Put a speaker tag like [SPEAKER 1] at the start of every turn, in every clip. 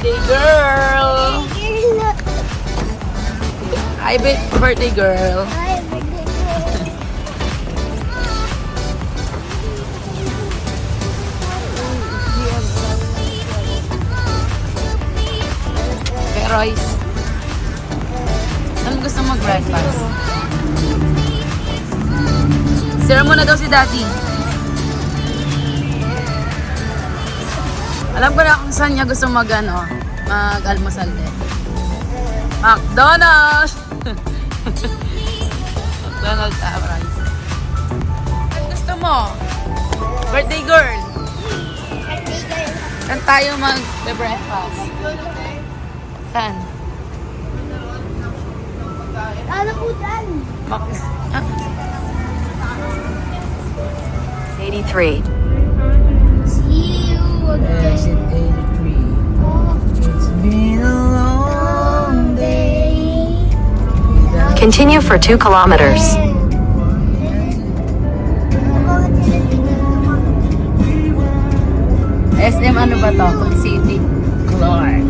[SPEAKER 1] Birthday girl! Hi, birthday girl. Kay Royce. Anong gusto mo breakfast? Sira mo na daw si daddy. Alam ko na kung saan niya gusto mag, ano, mag-almusal din. McDonald's! McDonald's ah, rice. Ano gusto mo? Birthday girl!
[SPEAKER 2] Birthday girl.
[SPEAKER 1] Saan tayo mag-breakfast? Saan?
[SPEAKER 2] Ano po dyan?
[SPEAKER 1] Mak- ah,
[SPEAKER 3] 83. Continue for 2 kilometers.
[SPEAKER 1] SM ano ba to? Kung City. Clark.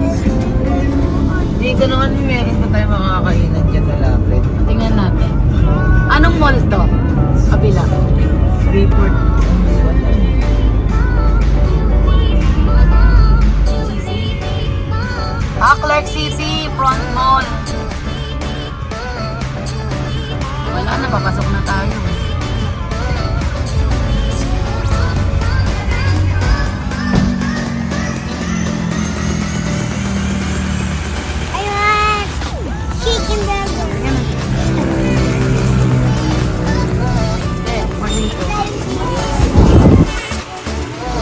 [SPEAKER 1] Dito naman meron pa tayo makakainan dyan na lapit. Tingnan natin. Anong mall to? Kabila. Freeport. Ah, Clark City, front mall. Wala na, papasok na tayo.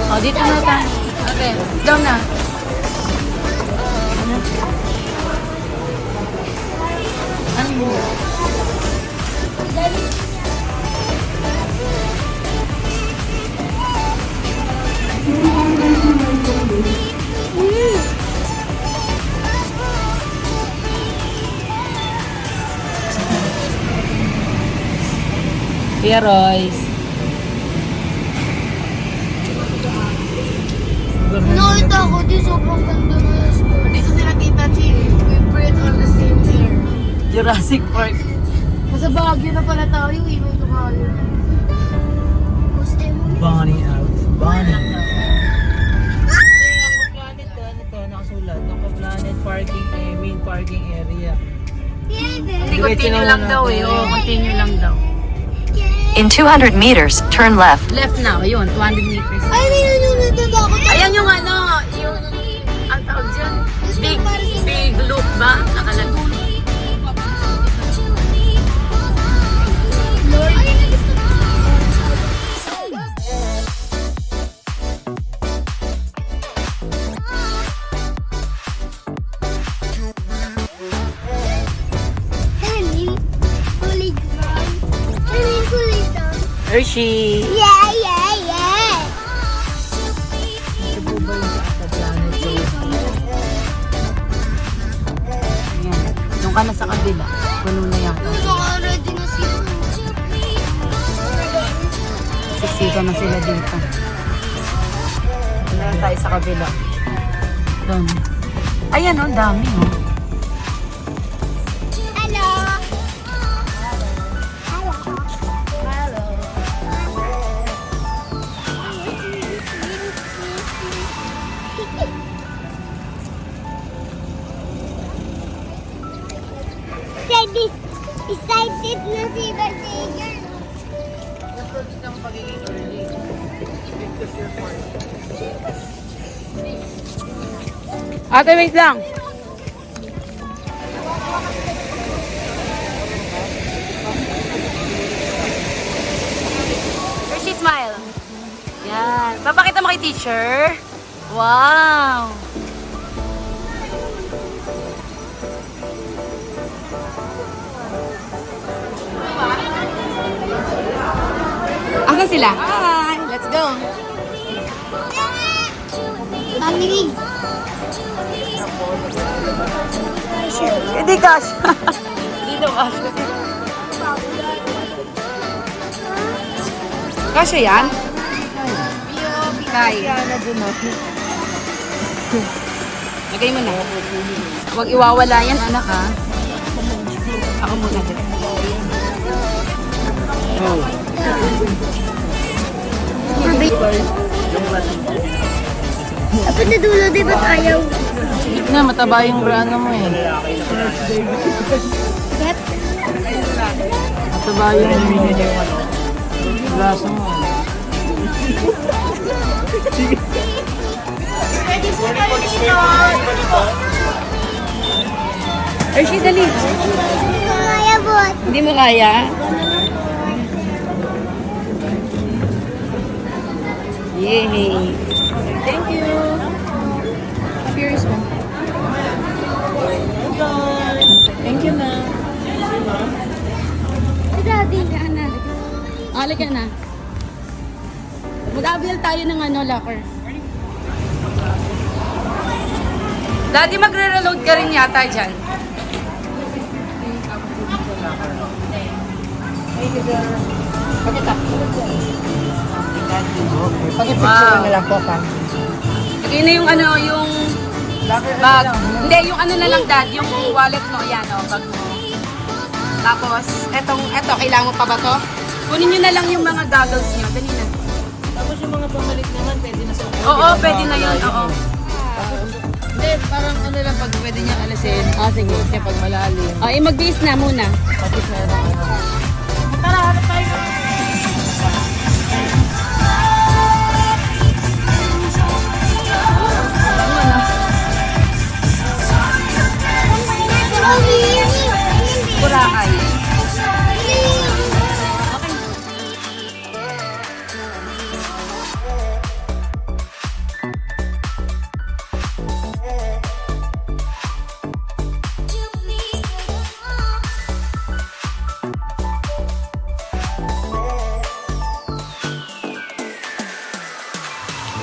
[SPEAKER 1] Oh, dito na tayo. Okay, down na. Kuya Royce.
[SPEAKER 2] Nakita ako di sobrang ganda na yung store.
[SPEAKER 4] Dito sila kita, Chi. We breathe on the same air.
[SPEAKER 1] Jurassic Park.
[SPEAKER 4] Nasa Baguio na pala tayo, iwan ko kayo.
[SPEAKER 5] Bonnie out. Bonnie.
[SPEAKER 4] Planet ka, ano to,
[SPEAKER 5] Nakasulat. Naka-planet parking, eh, main parking area.
[SPEAKER 1] Hindi, continue lang daw eh. Oo, continue lang daw.
[SPEAKER 3] In 200 meters, turn left.
[SPEAKER 1] Left na, yun, 200 meters.
[SPEAKER 2] Ay, hindi na natanda ako.
[SPEAKER 1] Ayan yung ano, Hershey.
[SPEAKER 2] Yeah, yeah, yeah.
[SPEAKER 5] Ito po ba yung sa Aquaplanet Safety?
[SPEAKER 1] Ayan. Doon ka na sa kabila. Puno na yan.
[SPEAKER 2] Naka-ready na.
[SPEAKER 1] Sisika na sila dito. Doon tayo sa kabila. Doon. Ayan oh, dami oh. Ate, wait lang. Hershey smile. Yan. Papakita mo kay teacher. Wow. Asa sila? Hi. Let's go.
[SPEAKER 2] Tara!
[SPEAKER 1] Hindi cash. Dito cash. Kasya yan? Kaya. Lagay mo na. Huwag iwawala yan, anak ha. Ako muna din.
[SPEAKER 2] Dapat na dulo, di ba ayaw?
[SPEAKER 1] Hindi na, mataba yung brano mo eh. Mataba yung braso mo. eh. Hershey, dali.
[SPEAKER 2] Kaya bot.
[SPEAKER 1] Hindi mo kaya? Yay! Thank you! Cheers mo. Thank you na.
[SPEAKER 2] Daddy. Ana.
[SPEAKER 1] Halika na. Mag-abil tayo ng ano, locker. Daddy, magre-reload ka rin yata dyan. Pag-picture na lang po ka. Lagay na yung ano, yung bag. Hindi, yung ano na lang dad, yung wallet mo, yan o, bag mo. Tapos, etong, eto, kailangan mo pa ba to? Kunin nyo na lang yung mga goggles nyo. Dali na.
[SPEAKER 5] Tapos yung mga pamalit naman, pwede na sa
[SPEAKER 1] Oo, pwede na yun. Oo.
[SPEAKER 5] Hindi, parang ano lang, pag pwede niya alisin.
[SPEAKER 1] Ah, sige.
[SPEAKER 5] Kaya pag malalim.
[SPEAKER 1] Oh, eh, mag-base na muna.
[SPEAKER 5] Sa ano.
[SPEAKER 1] Tara, harap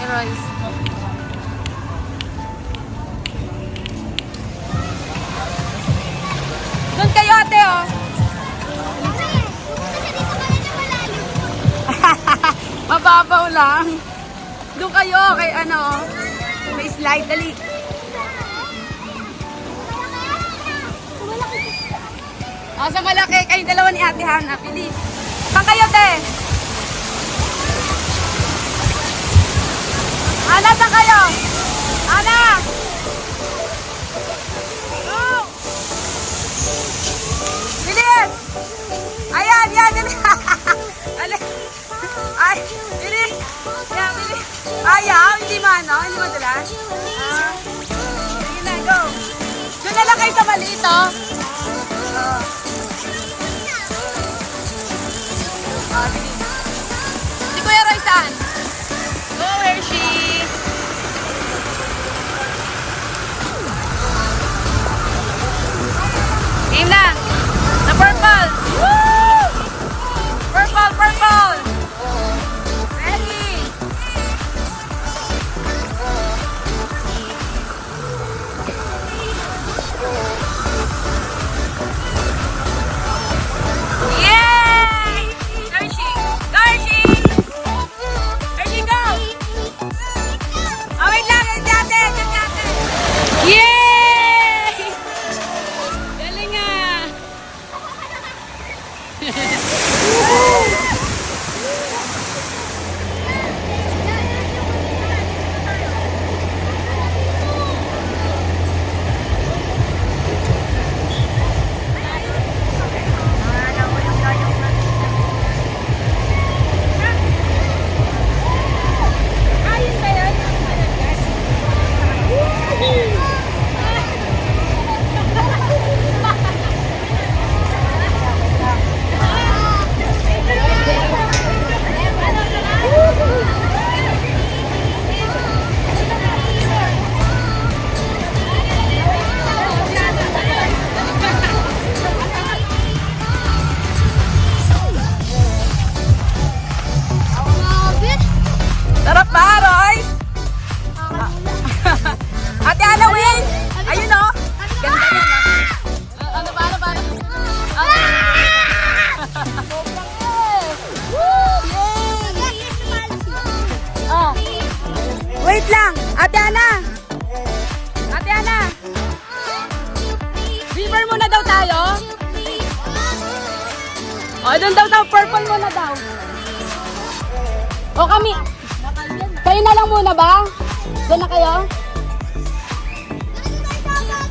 [SPEAKER 1] Royce. Doon kayo ate oh. Mababaw lang. Doon kayo kay ano. May slide dali. Ah, sa malaki. Kayo dalawa ni Ate Hana. Bilis. Saan kayo, te? Saan kayo? Ha ha ha! Ate Ana! Ate Ana! River muna daw tayo? O, doon daw sa purple muna daw. O kami, kayo na lang muna ba? Doon na kayo?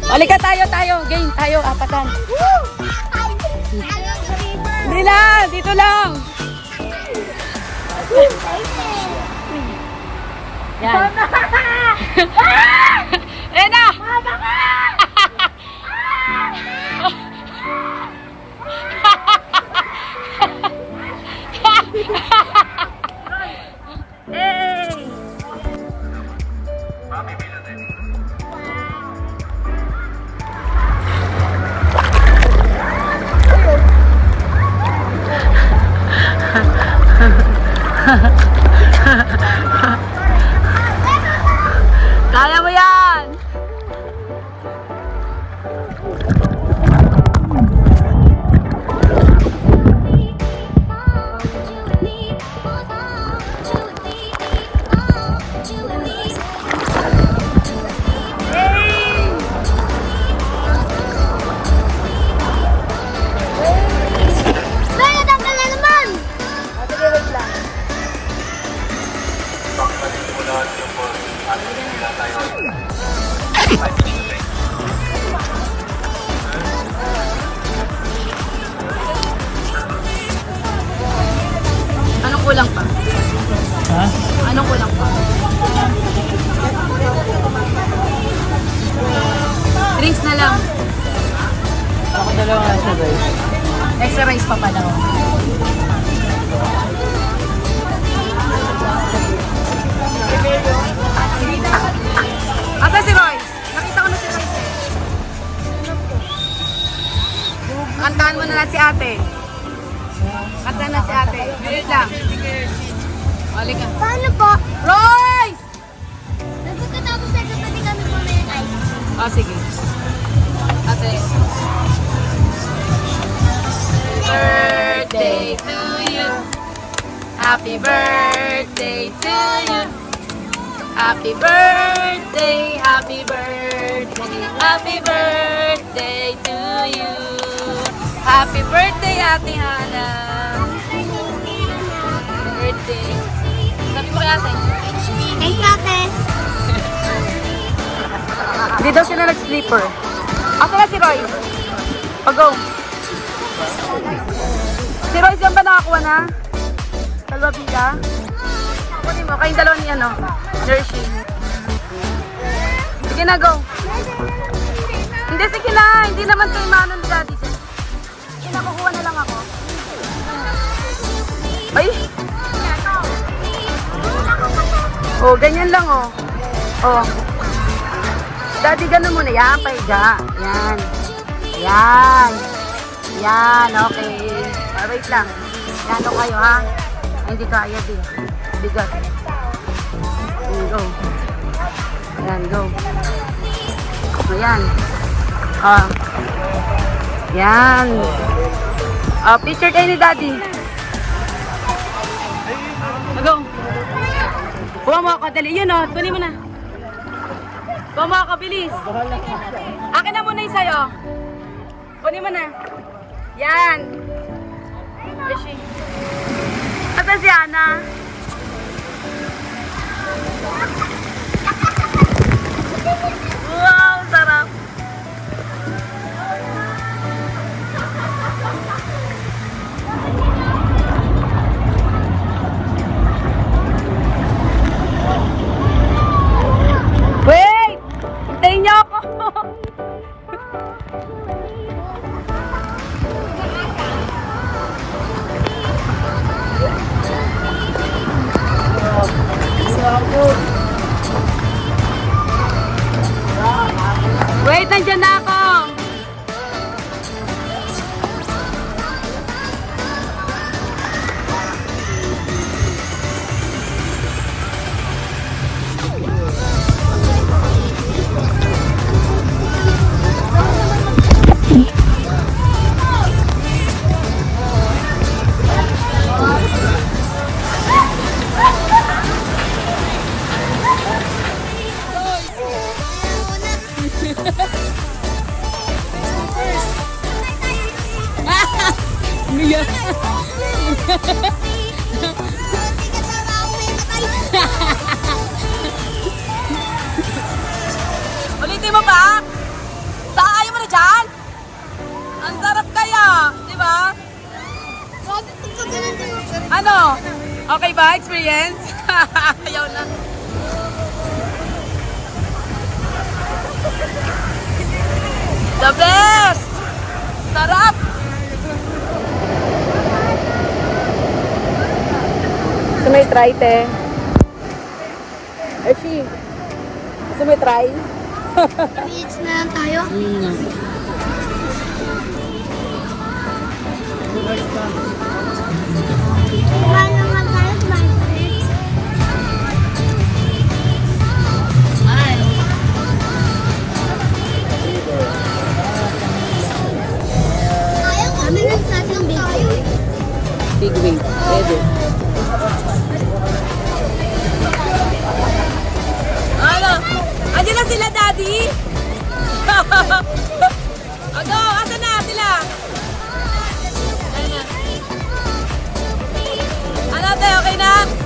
[SPEAKER 1] Halika tayo, tayo. Game, tayo, apatan. Hindi na, dito lang. Yan. Eh na! Kulang pa?
[SPEAKER 5] Ha?
[SPEAKER 1] Anong kulang pa? Drinks na lang.
[SPEAKER 5] Ako dalawa nga siya guys.
[SPEAKER 1] Extra rice pa pala. oh. Asa si Royce? Nakita ko na si Royce. Kantahan mo na lang si ate. Kantahan na si ate. Bilit lang. Balik ka.
[SPEAKER 2] Paano po?
[SPEAKER 1] Royce!
[SPEAKER 2] Nagpagkatapos na kapatid kami po na yung ice.
[SPEAKER 1] Oh, sige. Ate. Birthday to you. Happy birthday to you. Happy birthday, happy birthday, happy birthday to you. Happy birthday, Ate Hana. Birthday. Sabi mo kay ate.
[SPEAKER 2] Thank you, ate.
[SPEAKER 1] Hindi daw sila nag-sleeper. Asa na si Roy? Pag-go. Si Roy dyan ba nakakuha na? Salvavida? Kunin mo, kayong dalawa ni ano? Hershey. Sige na, go. Hindi, sige na. Hindi naman kay Mano ni Daddy. Ay! Oh, ganyan lang, oh. Oh. Daddy, ganun muna. Yan, paiga. Yan. Yan. Yan, okay. Ah, wait lang. Yan, ano kayo, ha? Hindi kaya, di. Bigat. Ayan, go. Yan, go. Ayan. Ah. Yan. Ah, picture kayo ni Daddy. Go. Kuha mo ako, dali. Yun, oh. Tunin mo na. Kuha mo ako, bilis. Akin na muna yung sa'yo. Kunin mo na. Yan. Rishi. Asa si Ana? Ulitin mo pa? Saan mo na dyan? Ang sarap kaya, di ba? Ano? Okay ba? Experience? Ayaw na. The best! Sarap! try, te. Eh, Ershi, gusto mo try?
[SPEAKER 2] Minutes na lang tayo. Mm. Wala naman tayo, my friends. Ay. Ayaw kami ng tatlong tayo.
[SPEAKER 1] Big wing. Pwede. Daddy! Ago, asa na sila? Ano, okay na?